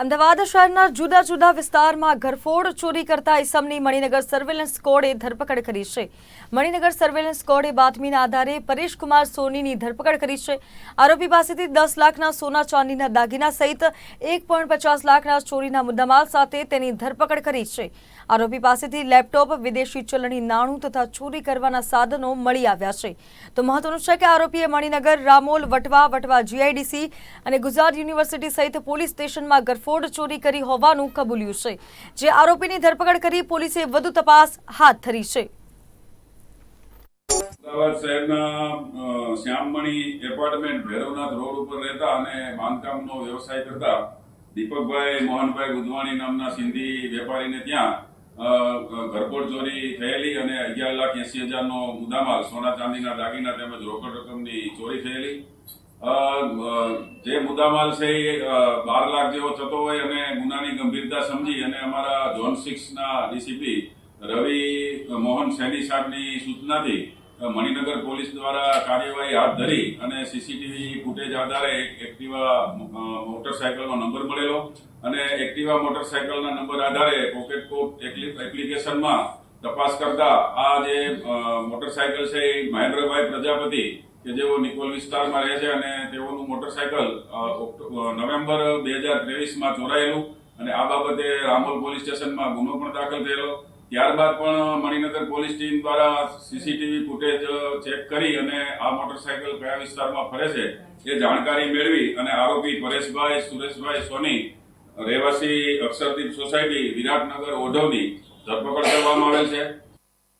અમદાવાદ શહેરના જુદા જુદા વિસ્તારમાં ઘરફોડ ચોરી કરતા ઇસમની મણિનગર સર્વેલન્સ સ્કોડે ધરપકડ કરી છે. મણિનગર સર્વેલન્સ સ્કોડે બાતમીના આધારે પરેશકુમાર સોનીની ધરપકડ કરી છે. આરોપી પાસેથી દસ લાખના સોના ચાંદીના દાગીના સહિત એક પચાસ લાખના ચોરીના મુદ્દામાલ સાથે તેની ધરપકડ કરી છે. આરોપી પાસેથી લેપટોપ, વિદેશી ચલણી નાણું તથા ચોરી કરવાના સાધનો મળી આવ્યા છે. તો મહત્વનું છે કે આરોપીએ મણિનગર, રામોલ, વટવા વટવા જીઆઈડીસી અને ગુજરાત યુનિવર્સિટી સહિત પોલીસ સ્ટેશનમાં ગરફોડ ચોરી કરી હોવાનું કબૂલ્યું છે. જે આરોપીની ધરપકડ કરી પોલીસે વધુ તપાસ હાથ ધરી છે. અમદાવાદ શહેરના શ્યામમણી એપાર્ટમેન્ટ ભૈરવનાથ રોડ ઉપર રહેતા અને બાંધકામનો વ્યવસાય કરતા દીપકભાઈ મોહનભાઈ ગુદવાણી નામના સિંધી વેપારીને ત્યાં ઘરફોડ ચોરી થયેલી અને અગિયાર લાખ એસી હજારનો મુદ્દામાલ સોના ચાંદીના દાગીના તેમજ રોકડ રકમની ચોરી થયેલી. જે મુદ્દામાલ છે એ બાર લાખ જેવો થતો હોય અને ગુનાની ગંભીરતા સમજી અને અમારા ઝોન સિક્સના ડીસીપી રવિ મોહન સૈની સાહેબની સૂચનાથી મણિનગર પોલીસ દ્વારા કાર્યવાહી હાથ ધરી અને સીસીટીવી ફૂટેજ આધારે એક એક્ટિવા મોટરસાયકલનો નંબર મળેલો અને એક્ટિવા મોટરસાયકલના નંબર આધારે પોકેટ કોપ એપ્લિકેશનમાં તપાસ કરતા આ જે મોટરસાયકલ છે એ મહેન્દ્રભાઈ પ્રજાપતિ, કે જેઓ નિકોલ વિસ્તારમાં રહે છે અને તેઓનું મોટરસાયકલ નવેમ્બર બે હજાર ત્રેવીસમાં ચોરાયેલું અને આ બાબતે રામોલ પોલીસ સ્ટેશનમાં ગુનો પણ દાખલ થયેલો. ત્યારબાદ પણ મણિનગર પોલીસ ટીમ દ્વારા સીસીટીવી ફૂટેજ ચેક કરી અને આ મોટરસાયકલ કયા વિસ્તારમાં ફરે છે એ જાણકારી મેળવી અને આરોપી પરેશભાઈ, સુરેશભાઈ સોની, રહેવાસી અક્ષરદીપ સોસાયટી, વિરાટનગર ઓઢવની ધરપકડ કરવામાં આવેલ છે.